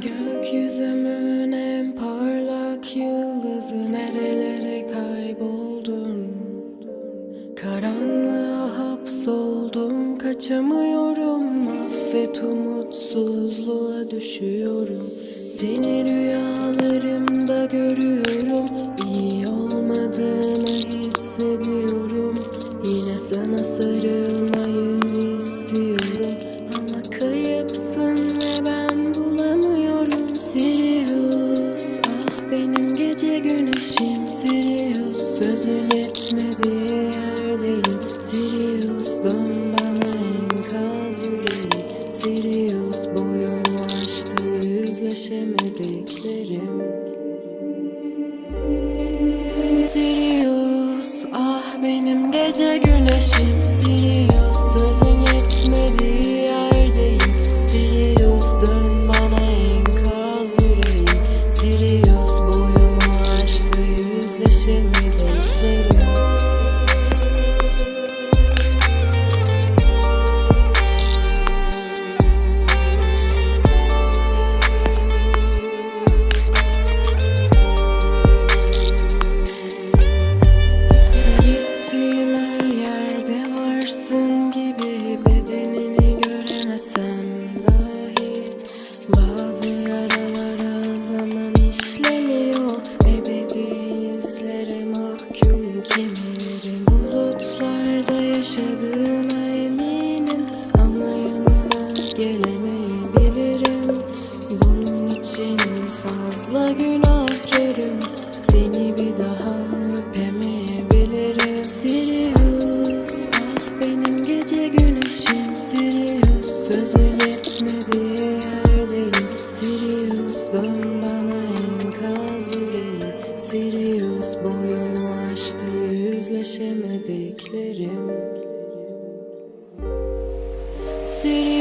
Gökyüzümün en parlak yıldızı nerelere kayboldun? Karanlığa hapsoldum kaçamıyorum. Affet umutsuzluğa düşüyorum. Seni rüyalarımda görüyorum. İyi olmadığını Sirius sözün yetmediği yerdeyim. Sirius dön bana enkaz yüreği. Sirius boyumu aştı yüzleşemediklerim. Sirius ah benim gece güneşim yüzleşemediklerim kimileri Bulutlarda yaşadığına eminim. Ama yanına gelemeyebilirim. Bunun için fazla günahkarım. Seni bir daha öpemeyebilirim. Sirius ah benim gece güneşim. Sirius sözün yetmediği yerdeyim. Sirius dön bana yüzleşemediklerim Sirius